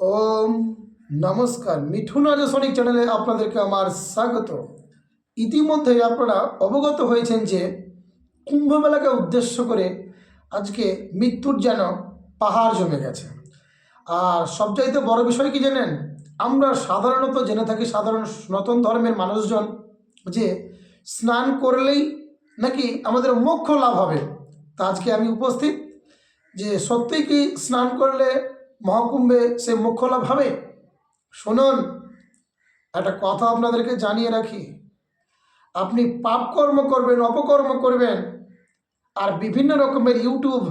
ওম নমস্কার, মিঠুন রাজসনিক চ্যানেলে আপনাদেরকে আমার স্বাগত। ইতিমধ্যে আপনারা অবগত হয়েছেন যে কুম্ভমেলাকে উদ্দেশ্য করে আজকে মৃত্যুর যেন পাহাড় জমে গেছে। আর সবচাইতে বড় বিষয় কি জানেন? আমরা সাধারণত জেনে থাকি সাধারণ সনাতন ধর্মের মানুষজন যে স্নান করলেই নাকি আমাদের মোক্ষ লাভ হবে। তা আজকে আমি উপস্থিত যে সত্যিই কি স্নান করলে মহাকুম্ভে সে মোক্ষ লাভ হবে শুনুন, একটা কথা আপনাদেরকে জানিয়ে রাখি। আপনি পাপ কর্ম করবেন, অপকর্ম করবেন, আর বিভিন্ন রকমের ইউটিউব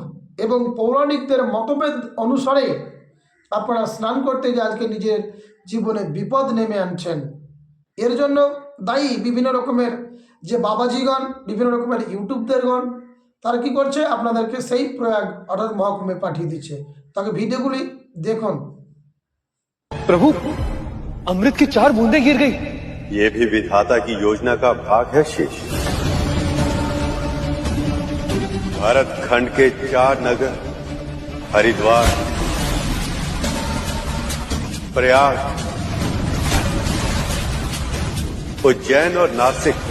এবং পৌরাণিকদের মতভেদ অনুসারে আপনারা স্নান করতে গিয়ে আজকে নিজের জীবনে বিপদ নেমে আনছেন। এর জন্য দায়ী বিভিন্ন রকমের যে বাবাজিগণ, বিভিন্ন রকমের ইউটিউবদেরগণ, তারা কি করছে? আপনাদেরকে সেই প্রয়াগ অর্থাৎ মহকুমে পাঠিয়ে দিচ্ছে। তাকে ভিডিওগুলি देखो प्रभु अमृत की चार बूंदे गिर गई। ये भी विधाता की योजना का भाग है शेष। भारत खंड के चार नगर हरिद्वार प्रयाग उज्जैन और नासिक।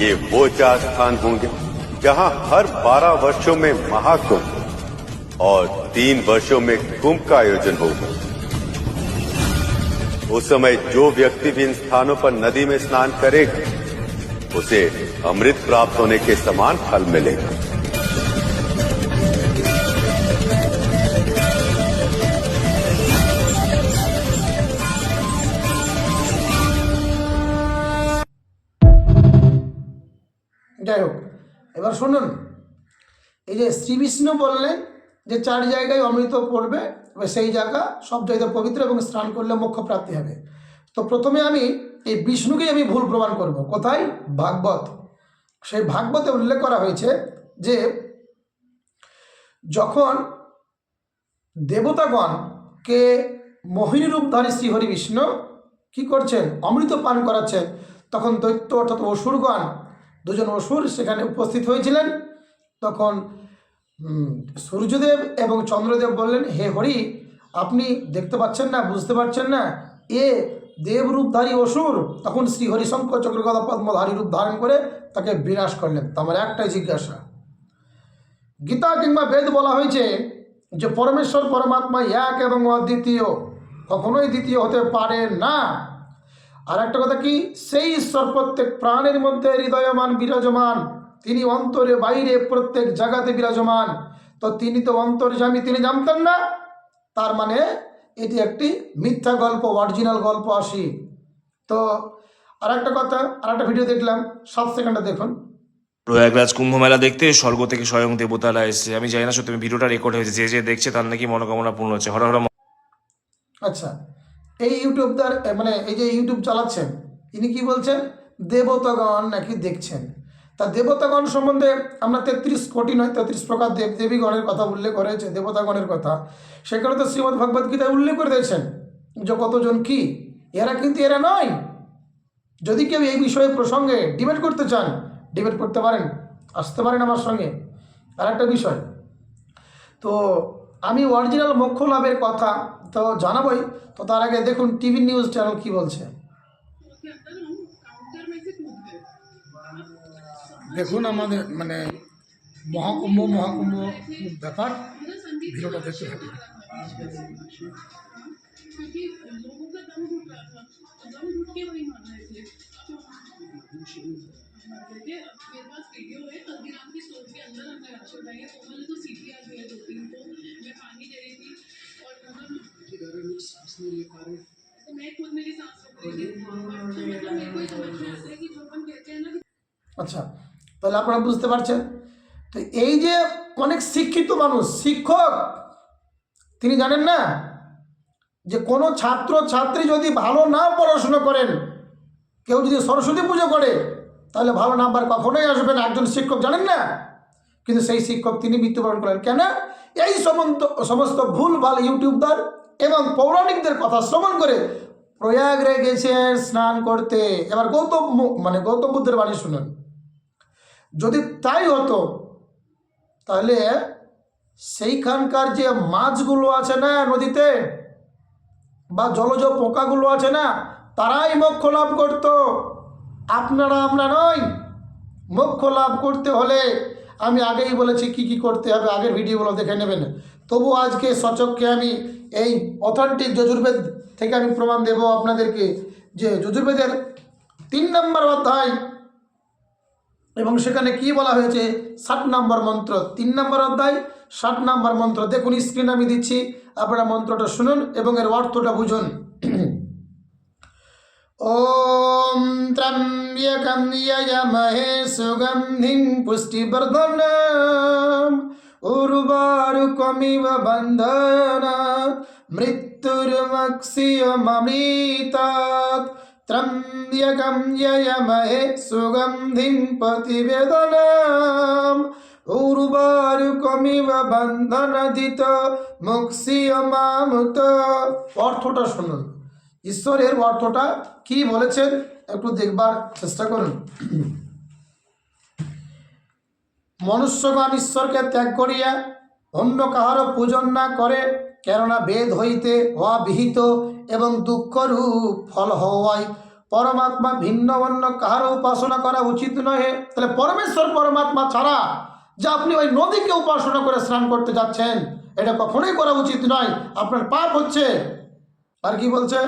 ये वो चार स्थान होंगे जहाँ हर 12 वर्षों में महाकुंभ और तीन वर्षों में कुंभ का आयोजन होगा उस समय जो व्यक्ति भी इन स्थानों पर नदी में स्नान करेगा, उसे अमृत प्राप्त होने के समान फल मिलेगा। এবার শুনুন। এই যে শ্রী বিষ্ণু বললেন যে চার জায়গায় অমৃত পড়বে, এবার সেই জায়গা সব জায়গায় পবিত্র এবং স্নান করলে মোক্ষ প্রাপ্তি হবে। তো প্রথমে আমি এই বিষ্ণুকেই আমি ভুল প্রমাণ করব। কোথায়? ভাগবত। সেই ভাগবতে উল্লেখ করা হয়েছে যে যখন দেবতাগণকে মোহিনী রূপধারী শ্রীহরি বিষ্ণু কি করছেন? অমৃত পান করাচ্ছেন। তখন দৈত্য অর্থাৎ অসুরগণ দুজন অসুর সেখানে উপস্থিত হয়েছিলেন। তখন সূর্যদেব এবং চন্দ্রদেব বললেন, হে হরি, আপনি দেখতে পাচ্ছেন না, বুঝতে পারছেন না, এ দেবরূপধারী অসুর। তখন শ্রী হরিশঙ্কর চক্রগদা পদ্মধারী রূপ ধারণ করে তাকে বিনাশ করলেন। আমার একটাই জিজ্ঞাসা। গীতা কিংবা বেদ বলা হয়েছে যে, পরমেশ্বর, পরমাত্মা এক এবং অদ্বিতীয়। কখনোই দ্বিতীয় হতে পারে না। আর একটা কথা কি? সেই ঈশ্বর প্রত্যেক প্রাণের মধ্যে হৃদয়মান বিরাজমান। তিনি অন্তরে বাইরে প্রত্যেক জায়গাতে বিরাজমান। তো তিনি তো অন্তর্যামী তিনি জানতেন না? তার মানে এটি একটি মিথ্যা গল্প অরিজিনাল গল্প আসি। তো আর একটা কথা আর একটা ভিডিও দেখলাম। সাত সেকেন্ডে দেখুন। প্রয়াগরাজ কুম্ভ মেলা দেখতে স্বর্গ থেকে স্বয়ং দেবতারা এসেছে। আমি জানি না সত্যি ভিডিওটা রেকর্ড হয়েছে। যে যে দেখছে তার নাকি মনোকামনা পূর্ণ হচ্ছে। হর হর আচ্ছা। এই ইউটিউবদার এ, মানে এই যে ইউটিউব চালাচ্ছেন ইনি কি বলছেন? দেবতাগণ নাকি দেখছেন। তা দেবতাগণ সম্বন্ধে আমরা তেত্রিশ কোটি নয় তেত্রিশ প্রকার দেব দেবীগণের কথা উল্লেখ করেছে দেবতাগণের কথা। সেখানে তো শ্রীমদ্ গীতায় উল্লেখ করে দিয়েছেন যে কতজন কি এরা কিন্তু এরা নয়। যদি কেউ এই বিষয়ে প্রসঙ্গে ডিবেট করতে চান ডিবেট করতে পারেন আসতে পারেন আমার সঙ্গে। আর একটা বিষয় তো আমি অরিজিনাল মোক্ষ লাভের কথা তো জানাবই তো তার আগে দেখুন টিভি নিউজ চ্যানেল কি বলছে দেখুন আমাদের মানে মহাকুম্ভ মহাকুম্ভ ব্যাপার ভিডিওটা দেখতে থাকুন क्योंकि लोगों का दम घुट रहा था तो दम घुट के वही मार रहे थे तो देखिए मेरे पास वीडियो है कल रात की स्टोर के अंदर हमने राशन लाया तो मैंने तो তাহলে আপনারা বুঝতে পারছেন। তো এই যে অনেক শিক্ষিত মানুষ, শিক্ষক, তিনি জানেন না যে কোনো ছাত্র, ছাত্রী যদি ভালো না পড়াশুনো করেন, কেউ যদি সরস্বতী পুজো করে, তাহলে ভালো নাম্বার কখনোই আসবে না। একজন শিক্ষক জানেন না, কিন্তু সেই শিক্ষক তিনি মৃত্যুবরণ করেন কেন? এই সমস্ত সমস্ত ভুল ভালো ইউটিউবদার এবং পৌরাণিকদের কথা শ্রবণ করে প্রয়াগরে গেছেন স্নান করতে। এবার গৌতম মানে গৌতম বুদ্ধের বাণী শুনুন। যদি তাই হতো, তাহলে সেইখানকার যে মাছগুলো আছে না নদীতে বা জলজ পোকাগুলো আছে না, তারাই মোক্ষ লাভ করতো। আপনারা আমরা নই। মোক্ষ লাভ করতে হলে আমি আগেই বলেছি কি কি করতে হবে, আগের ভিডিওগুলো দেখে নেবেন। তবু আজকে সচককে আমি এই অথেন্টিক যজুর্বেদ থেকে আমি প্রমাণ দেব আপনাদেরকে যে যজুর্বেদের তিন নম্বর অধ্যায় এবং সেখানে কি বলা হয়েছে ষাট নম্বর মন্ত্র তিন নম্বর অধ্যায় ষাট নম্বর মন্ত্র দেখুন স্ক্রিন আমি দিচ্ছি আপনারা মন্ত্রটা শুনুন এবং এর অর্থটা বুঝুন ॐ त्र्यम्बकं ययमहे सुगन्धिं पुष्टिवर्धनम् उर्वारुकमिव बन्धनात् मृत्युर्मक्षियममृतात् त्र्यम्बकं ययमहे सुगन्धिं प्रतिवेदनम् উর্বারুকমিব বন্ধনদিত মুক্ষিয়মামুত অর্থটা শুনুন ঈশ্বরের অর্থটা কি বলেছেন একটু দেখবার চেষ্টা করুন মনুষ্যগণ ঈশ্বরকে ত্যাগ করিয়া অন্য কাহারও পূজন না করে কেননা বেদ হইতে অবিহিত এবং দুঃখরূপ ফল হওয়ায় পরমাত্মা ভিন্ন অন্য কাহারও উপাসনা করা উচিত নহে। তাহলে পরমেশ্বর পরমাত্মা ছাড়া যে আপনি ওই নদীকে উপাসনা করে স্নান করতে যাচ্ছেন, এটা কখনোই করা উচিত নয়। আপনার পাপ হচ্ছে। আর কি বলছে?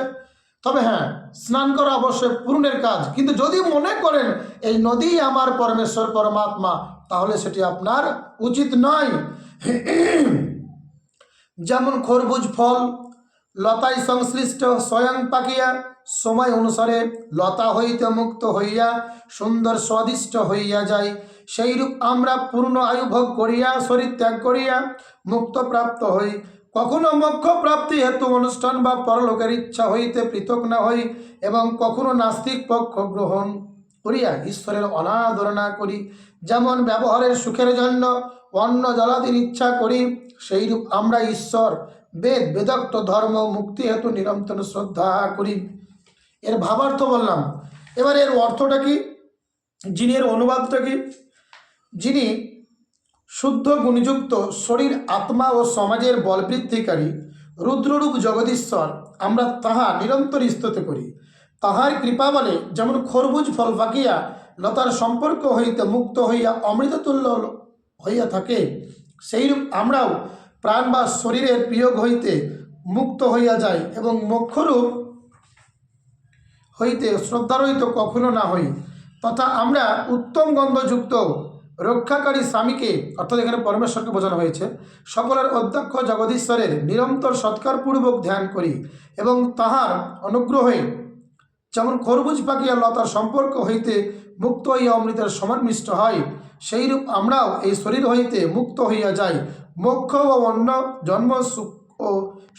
তবে হ্যাঁ স্নান করা অবশ্যই পূর্ণের কাজ। কিন্তু যদি মনে করেন এই নদী আমার পরমেশ্বর পরমাত্মা, তাহলে সেটি আপনার উচিত নয়। যেমন খরবুজ ফল, লতায় সংশ্লিষ্ট স্বয়ং পাকিয়া, সময় অনুসারে লতা হইতে মুক্ত হইয়া, সুন্দর স্বাদিষ্ট হইয়া যায়। সেইরূপ আমরা পূর্ণ আয়ু ভোগ করিয়া শরীর ত্যাগ করিয়া মুক্ত প্রাপ্ত হই। কখনো মোক্ষ প্রাপ্তি হেতু অনুষ্ঠান বা পরলোকের ইচ্ছা হইতে পৃথক না হই এবং কখনো নাস্তিক পক্ষ গ্রহণ করিয়া ঈশ্বরের অনাদরণা করি। যেমন ব্যবহারের সুখের জন্য অন্ন জলাদির ইচ্ছা করি সেইরূপ আমরা ঈশ্বর, বেদ বেদক্ত ধর্ম, মুক্তি হেতু নিরন্তর শ্রদ্ধা করি। এর ভাবার্থ বললাম। এবার এর অর্থটা কি? যিনি এর অনুবাদটা কি? যিনি শুদ্ধ গুণযুক্ত শরীর, আত্মা ও সমাজের বলবৃদ্ধিকারী রুদ্ররূপ জগদীশ্বর, আমরা তাহা নিরন্তর স্তুতি করি। তাহার কৃপা বলে যেমন খরবুজ ফল ফাঁকিয়া লতার সম্পর্ক হইতে মুক্ত হইয়া অমৃততুল্য হইয়া থাকে সেইরূপ আমরাও প্রাণ বা শরীরের বিয়োগ হইতে মুক্ত হইয়া যাই এবং মোক্ষরূপ হইতে শ্রদ্ধারহিত কখনো না হই। তথা আমরা উত্তম গন্ধযুক্ত, রক্ষাকারী স্বামীকে, অর্থাৎ এখানে পরমেশ্বরকে বোঝানো হয়েছে, সকলের অধ্যক্ষ জগদীশ্বরের নিরন্তর সৎকারপূর্বক ধ্যান করি এবং তাহার অনুগ্রহে যেমন খরবুজ পাকিয়া লতার সম্পর্ক হইতে মুক্ত হইয়া অমৃতের সমান মিষ্ট হয় সেইরূপ আমরাও এই শরীর হইতে মুক্ত হইয়া যাই। মোক্ষ ও অন্য জন্ম সুখ ও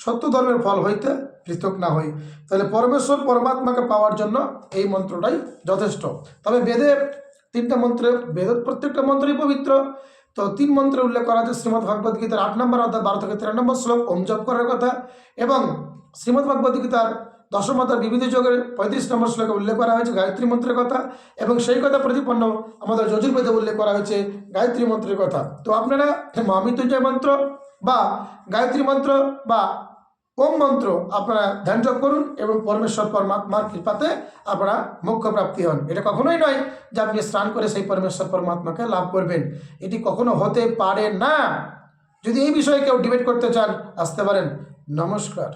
সত্য ধর্মের ফল হইতে পৃথক না হই। তাহলে পরমেশ্বর পরমাত্মাকে পাওয়ার জন্য এই মন্ত্রটাই যথেষ্ট। তবে বেদে তিনটা মন্ত্রে বেদের প্রত্যেকটা মন্ত্রই পবিত্র। তো তিন মন্ত্রে উল্লেখ করা আছে শ্রীমদ্ ভগবদ গীতার আট নম্বর অধ্যায়, বারো থেকে তেরো নম্বর শ্লোক, ওম জপ করার কথা এবং শ্রীমদ্ ভগবদ গীতার দশম অধ্যায় বিবিধ যোগের পঁয়ত্রিশ নম্বর শ্লোকে উল্লেখ করা হয়েছে গায়ত্রী মন্ত্রের কথা এবং সেই কথা প্রতিপন্ন আমাদের যজুর্বেদে উল্লেখ করা হয়েছে গায়ত্রী মন্ত্রের কথা। তো আপনারা মহামৃত্যুঞ্জয় মন্ত্র বা গায়ত্রী মন্ত্র বা ওম মন্ত্র আপনারা ধ্যান জপ করুন এবং পরমেশ্বর পরমাত্মার কৃপাতে আপনারা মোক্ষ প্রাপ্তি হন। এটা কখনোই নয় যে আপনি স্নান করে সেই পরমেশ্বর পরমাত্মাকে লাভ করবেন। এটি কখনো হতে পারে না। যদি এই বিষয়ে কেউ ডিবেট করতে চান, আসতে পারেন। নমস্কার।